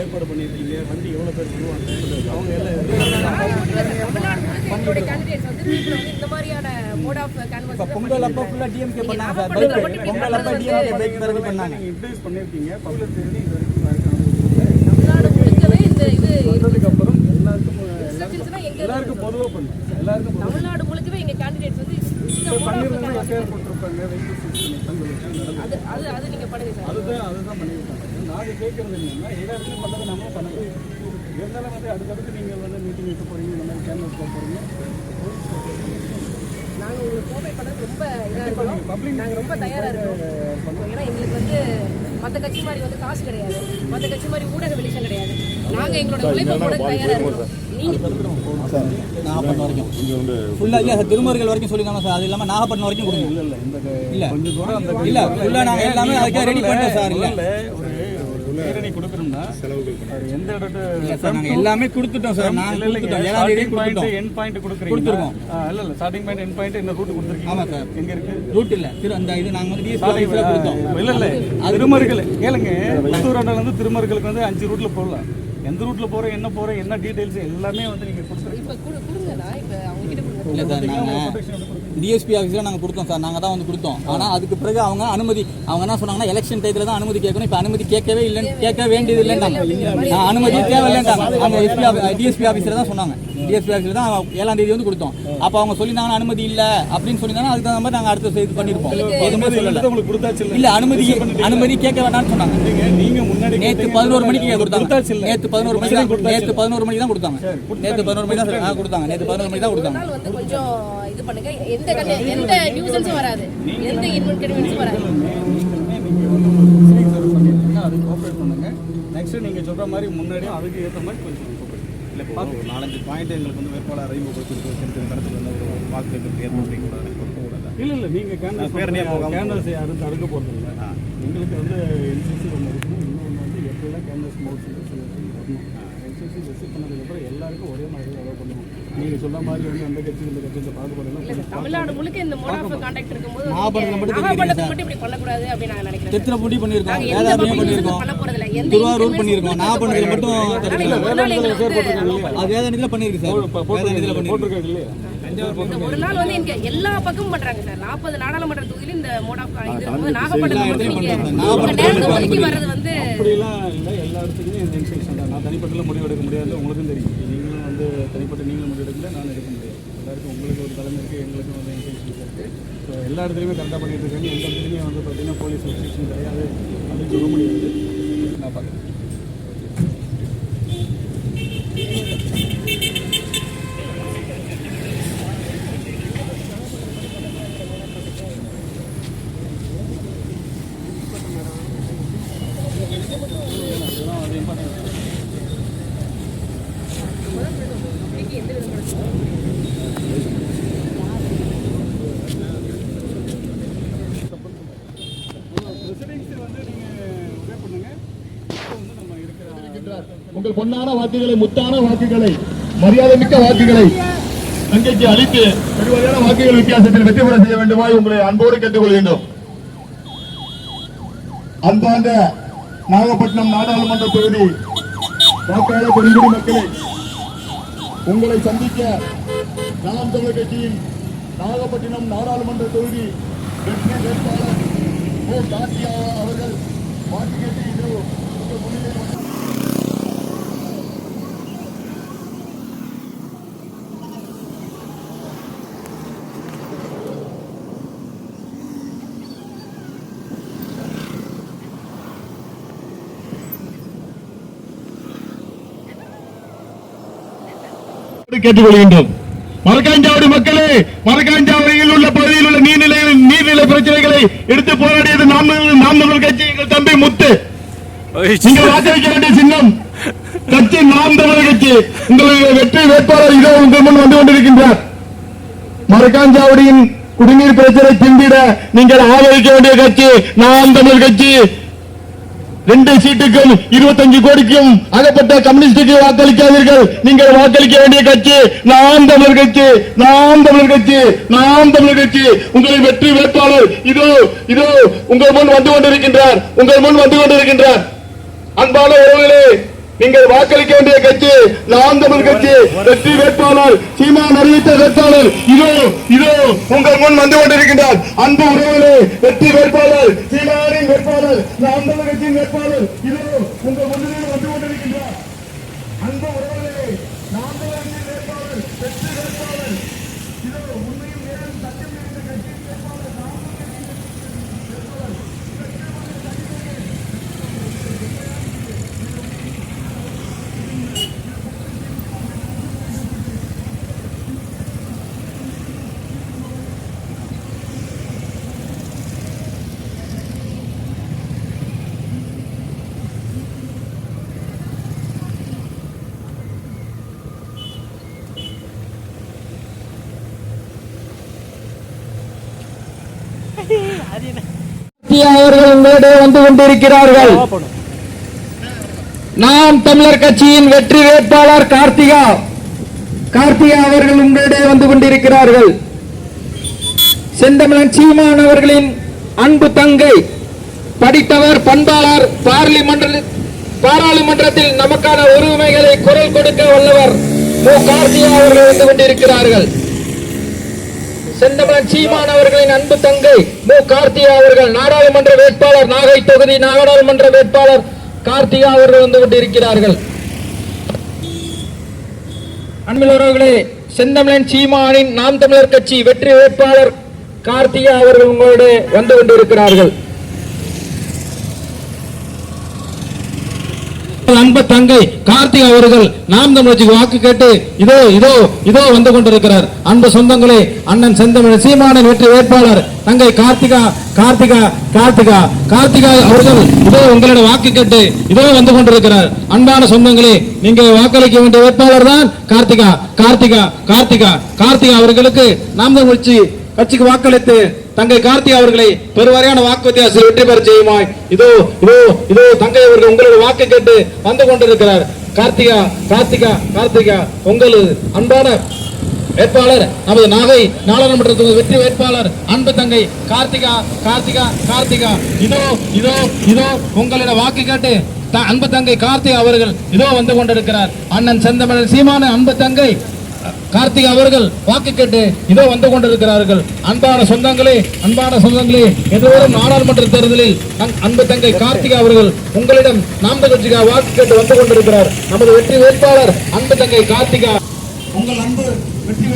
ஏற்பாடு பண்ணியிருக்கீங்க. வண்டி எவ்வளோ பேர் வருவாங்க? அவங்க எல்லாம் பொங்கல் அப்போ ஃபுல்லா டிஎம்கே பண்ணாங்க சார் பைக் பொங்கல் அப்போ டிஎம்கே பைக் பிறகு பண்ணாங்க. நீங்கள் இன்ட்ரடியூஸ் பண்ணியிருக்கீங்க. பப்ளிக் தேடி இது வரைக்கும் யாருக்கும் அனுமதி இல்லை. தமிழ்நாடு முழுக்கவே இந்த இது வந்ததுக்கு அப்புறம் எல்லாருக்கும் பொதுவாக பண்ணு. எல்லாருக்கும் பொதுவா தமிழ்நாடு முழுக்கவே எங்க கேண்டிடேட்ஸ் வந்து இந்த மோட் ஆஃப் பண்ணிருந்தா கேன்வாஸ் எஃப்ஐஆர் போட்டிருப்பாங்க வெஹிக்கிள் சீஸ் பண்ணியிருக்காங்க அது அது அது நீங்க பண்ணுங்க சார் அதுதான் அதுதான் பண்ணியிருக்காங்க. நாங்கள் கேட்குறது என்னன்னா எல்லா இடத்துலையும் பண்ணதை நம்ம பண்ணணும் இருந்தாலும் வந்து அடுத்தடுத்து நீங்கள் வந்து மீட்டிங் வைக்க போகிறீங்க இந்த மாதிரி கேன்வஸ் போக போகிறீங்க நாங்க உங்களுக்கு கோஆபரேட் பண்ணது ரொம்ப இதா இருக்கோம். நாங்க ரொம்ப தயாரா இருக்கோம். ஏன்னா எங்களுக்கு வந்து மத்த கட்சி மாதிரி வந்து காசு கிடையாது. மத்த கட்சி மாதிரி ஊடக வெளிச்சம் கிடையாது. நாங்க எங்களோட உழைப்பை போட தயாரா இருக்கோம். நாகப்பட்டினம் வரைக்கும். ஃபுல்லா இல்ல சார் திருமருகல் வரைக்கும் சொல்லிருக்காங்க சார். அது இல்லாம நாகப்பட்டினம் வரைக்கும் கொடுங்க. இல்லை இல்லை இல்ல. கொஞ்சம் தூரம் அந்த இல்ல ஃபுல்லா நாங்க எல்லாமே அதுக்காக ரெடி பண்ணிட்டோம் சார் இல்ல. பேரணி கொடுக்கணும்னா அது எந்த இடத்து எல்லாமே கொடுத்துட்டோம் சார். நாங்க கொடுத்துட்டோம். ஏழாம் தேதி கொடுத்துட்டோம். பாயிண்ட் கொடுக்குறீங்க கொடுத்துருக்கோம். இல்ல இல்ல ஸ்டார்டிங் பாயிண்ட் என் பாயிண்ட் இந்த ரூட் கொடுத்துருக்கீங்க ஆமா சார். எங்க இருக்கு? ரூட் இல்ல. திரு அந்த இது நாங்க வந்து டிஎஸ்பி ஆஃபீஸ்ல கொடுத்தோம். இல்ல இல்ல திருமருகல். கேளுங்க புத்தூராண்டால இருந்து திருமருகலுக்கு வந்து அஞ்சு ரூட்ல போடலாம் எந்த ரூட்ல போற என்ன போற என்ன டீடைல்ஸ் எல்லாமே வந்து நீங்க கொடுத்துருக்கீங்க. டிஎஸ்பி ஆஃபீஸில் நாங்கள் கொடுத்தோம் சார். நாங்கள் தான் வந்து கொடுத்தோம். ஆனால் அதுக்கு பிறகு அவங்க அனுமதி அவங்க என்ன சொன்னாங்கன்னா எலெக்ஷன் டைத்தில் தான் அனுமதி கேட்கணும். இப்போ அனுமதி கேட்கவே இல்லைன்னு கேட்க வேண்டியது இல்லைன்றாங்க நான் அனுமதி தேவையில்லைன்றாங்க அவங்க எஸ்பி டிஎஸ்பி ஆஃபீஸில் தான் சொன்னாங்க. டிஎஸ்பி ஆஃபீஸில் தான் ஏழாம் தேதி வந்து கொடுத்தோம். அப்போ அவங்க சொல்லியிருந்தாங்கன்னா அனுமதி இல்லை அப்படின்னு சொல்லியிருந்தாங்கன்னா அதுக்கு தகுந்த மாதிரி நாங்கள் அடுத்த இது பண்ணியிருப்போம் எதுவுமே சொல்லலை. உங்களுக்கு கொடுத்தாச்சு இல்ல. இல்லை அனுமதி அனுமதி கேட்க வேண்டாம்னு சொன்னாங்க. நீங்க நீங்க முன்னாடி நேத்து பதினோரு மணிக்கு கொடுத்தாங்க. நேத்து பதினோரு மணிக்கு தான் நேத்து பதினோரு மணிக்கு தான் கொடுத்தாங்க. நேத்து பதினோரு மணிக்கு தான் கொடுத்தாங்க. நேத்து பதினோரு மணிக்கு தான் கொடுத்தாங்க. கொஞ்சம் இது பண்ணுங்க. எந்த கண்ட- எந்த நியூசன்ஸும் வராது. எந்த நெக்ஸ்ட் நீங்க சொல்ற மாதிரி முன்னாடியும் அதுக்கு ஏற்ற மாதிரி கொஞ்சம். இல்லை ஒரு நாலஞ்சு பாயிண்ட் எங்களுக்கு வந்து வேட்பாளர் அறிமுகப்படுத்தி சின்ன சின்ன இடத்துல வந்து ஒரு வாக்குகளுக்கு ஏற்படுத்திக்கூடாது கொடுக்கக்கூடாது இல்ல இல்ல நீங்க கேன்வஸ் பேரணியா போகாம கேன்வஸ் யாரும் தடுக்க போறது இல்ல எங்களுக்கு வந்து என்சிசி ஒன்று இருக்கணும் இன்னொன்று வந்து எப்படிலாம் கேன்வஸ் மோட்ஸ் வரணும். என்சிசி ரிசீவ் பண்ணதுக்கப்புறம் எல்லாருக்கும் ஒரே மாதிரி அலோவ் பண்ணுவோம். நீங்க சொல்ற மாதிரி வந்து அந்த கட்சி இந்த கட்சி இந்த பாகுபாடெல்லாம் தமிழ்நாடு முழுக்க இந்த மோட் ஆஃப் கான்டாக்ட் இருக்கும்போது நாகப்பட்டினம் மட்டும் இப்படி பண்ணக்கூடாது அப்படின்னு நான் நினைக்கிறேன். திருச்சிராப்பள்ளி பண்ணியிருக்கோம். பக்கம் பண்ணியிருக்கோம் திருவாரூர் பண்ணியிருக்கோம். மட்டும் நாள் எங்களுக்கு வந்து அது வேதாரண்யத்தில் பண்ணியிருக்கு சார். பண்ணியிருக்கு. இல்லையா? ஒரு நாள் வந்து இங்க எல்லா பக்கமும் பண்றாங்க சார். நாற்பது நாடாளுமன்ற தொகுதியில இந்த மோட் ஆஃப் இது இருக்கும்போது நாகப்பட்டினம் மட்டும் நீங்க உங்க நேரத்தை ஒதுக்கி வர்றது வந்து அப்படிலாம் இல்லை. எல்லா இடத்துக்குமே இந்த இன்ஸ்ட்ரக்ஷன் தான். நான் தனிப்பட்டலாம் முடிவு எடுக்க முடியாது. உங்களுக்கும் தெரியும். நீங்களும் வந்து தனிப்பட்ட நீங்களும் முடிவு எடுக்கல நான் எடுக்க முடியாது. எல்லாருக்கும் உங்களுக்கு ஒரு தலைமை இருக்குது எங்களுக்கும் வந்து இன்ஸ்ட்ரக்ஷன்ஸ் இருக்குது ஸோ எல்லா இடத்துலையுமே கரெக்டாக பண்ணிட்டு இருக்காங்க. எந்த இடத்துலையுமே வந்து பார்த்தீங்கன்னா போலீஸ் இன்ஸ்ட்ரக்ஷன் கிடையாது. அப்படின்னு சொல்ல முடியாது. நான் பார்க்குறேன் பிரசிடென்சி வந்து நீங்கள் உதவி பண்ணுங்க இப்போ வந்து நம்ம இருக்கிற உங்கள் பொன்னான வாக்குகளை முத்தான வாக்குகளை மரியாதை மிக்க வாக்குகளை தங்கைக்கு அளித்து பெருவகையான வாக்குகள் வித்தியாசத்தில் வெற்றி பெற செய்ய வேண்டுமாய் உங்களை அன்போடு கேட்டுக்கொள்கின்றோம். அன்பார்ந்த நாகப்பட்டினம் நாடாளுமன்ற தொகுதி வாக்காளர் பெருங்குடி மக்களே உங்களை சந்திக்க நாம் தமிழர் கட்சியின் நாகப்பட்டினம் நாடாளுமன்ற தொகுதி வெற்றி வேட்பாளர் ஓ காசியா அவர்கள் வாக்கு கேட்டு இன்று உங்கள் முன்னிலையில் வந்து கேட்டுக்கொள்கின்றோம். மரக்காஞ்சாவடி மக்களே மரக்காஞ்சாவடியில் உள்ள பகுதியில் உள்ள நீர்நிலை நீர்நிலை பிரச்சனைகளை எடுத்து போராடியது நாம் நாம் கட்சி. எங்கள் தம்பி முத்து. நீங்கள் வாக்களிக்க வேண்டிய சின்னம். கட்சி நாம் தமிழர் கட்சி. உங்களுடைய வெற்றி வேட்பாளர் இதோ உங்கள் முன் வந்து கொண்டிருக்கின்றார். மரக்காஞ்சாவடியின் குடிநீர் பிரச்சனை பிந்திட நீங்கள் ஆதரிக்க வேண்டிய கட்சி நாம் தமிழர் கட்சி. ரெண்டு சீட்டுக்கும் இருபத்தஞ்சு கோடிக்கும் அகப்பட்ட கம்யூனிஸ்டுக்கு வாக்களிக்காதீர்கள். நீங்கள் வாக்களிக்க வேண்டிய கட்சி நாம் தமிழர் கட்சி நாம் தமிழர் கட்சி நாம் தமிழர் கட்சி. உங்களின் வெற்றி வேட்பாளர் இதோ இதோ உங்கள் முன் வந்து கொண்டிருக்கின்றார் உங்கள் முன் வந்து கொண்டிருக்கின்றார். அன்பான உறவுகளே நீங்கள் வாக்களிக்க வேண்டிய கட்சி நாம் தமிழ் கட்சி வெற்றி வேட்பாளர் சீமான் அறிவித்த வேட்பாளர் இதோ இதோ உங்கள் முன் வந்து கொண்டிருக்கின்றார். அன்பு உறவுகளே வெற்றி வேட்பாளர் சீமானின் வேட்பாளர் நாம் தமிழ் கட்சியின் வேட்பாளர் இதோ உங்கள் முன் வந்து கொண்டிருக்கின்றார் அன்பு உறவுகளே நாம் தமிழ் கட்சியின் வேட்பாளர் வெற்றி வேட்பாளர் இதோ உண்மையும் நேரம் சத்தியம் நிறைந்த கட்சியின் வேட்பாளர் நாம் அவர்கள் உங்களிடையே வந்து கொண்டிருக்கிறார்கள். நாம் தமிழர் கட்சியின் வெற்றி வேட்பாளர் கார்த்திகா. கார்த்திகா அவர்கள் உங்களிடையே வந்து கொண்டிருக்கிறார்கள். செந்தமிழன் சீமான் அவர்களின் அன்பு தங்கை. படித்தவர் பண்பாளர் பார்லிமன்ற பாராளுமன்றத்தில் நமக்கான உரிமைகளை குரல் கொடுக்க வல்லவர் மு. கார்த்திகா அவர்கள் வந்து கொண்டிருக்கிறார்கள். செந்தமலன் சீமான் அவர்களின் அன்பு தங்கை மு. கார்த்திகா அவர்கள் நாடாளுமன்ற வேட்பாளர் நாகை தொகுதி நாடாளுமன்ற வேட்பாளர் கார்த்திகா அவர்கள் வந்து கொண்டிருக்கிறார்கள். அன்பில் உறவுகளே செந்தமலன் சீமானின் நாம் தமிழர் கட்சி வெற்றி வேட்பாளர் கார்த்திகா அவர்கள் உங்களோடு வந்து கொண்டிருக்கிறார்கள். அன்பு தங்கை கார்த்திக் அவர்கள் நாம் தமிழச்சிக்கு வாக்கு கேட்டு இதோ இதோ இதோ வந்து கொண்டிருக்கிறார். அன்பு சொந்தங்களே அண்ணன் செந்தமிழ் சீமானன் வெற்றி வேட்பாளர் தங்கை கார்த்திகா கார்த்திகா கார்த்திகா கார்த்திகா அவர்கள் இதோ உங்களோட வாக்கு கேட்டு இதோ வந்து கொண்டிருக்கிறார். அன்பான சொந்தங்களே நீங்க வாக்களிக்க வேண்டிய வேட்பாளர் தான் கார்த்திகா கார்த்திகா கார்த்திகா கார்த்திகா அவர்களுக்கு நாம் தமிழ்ச்சி கட்சிக்கு வாக்களித்து தங்கை கார்த்தி அவர்களை பெருவாரியான வாக்கு வித்தியாசத்தில் வெற்றி பெற செய்யுமாய். இதோ இதோ இதோ தங்கை அவர்கள் உங்களோட வாக்கு கேட்டு வந்து கொண்டிருக்கிறார். கார்த்திகா கார்த்திகா கார்த்திகா உங்களது அன்பான வேட்பாளர் நமது நாகை நாடாளுமன்ற தொகுதி வெற்றி வேட்பாளர் அன்பு தங்கை கார்த்திகா கார்த்திகா கார்த்திகா. இதோ இதோ இதோ உங்களோட வாக்கு கேட்டு அன்பு தங்கை கார்த்திகா அவர்கள் இதோ வந்து கொண்டிருக்கிறார். அண்ணன் செந்தமிழன் சீமான அன்பு தங்கை. கார்த்திகா அவர்கள் வாக்கு கேட்டு இதோ வந்து கொண்டிருக்கிறார்கள். அன்பான சொந்தங்களே அன்பான சொந்தங்களே எதிர்வரும் நாடாளுமன்ற தேர்தலில் அன்பு தங்கை கார்த்திகா அவர்கள் உங்களிடம் நாம் கட்சிக்காக வாக்கு கேட்டு வந்து கொண்டிருக்கிறார். நமது வெற்றி வேட்பாளர் அன்பு தங்கை கார்த்திகா. உங்கள் அன்பு வெற்றி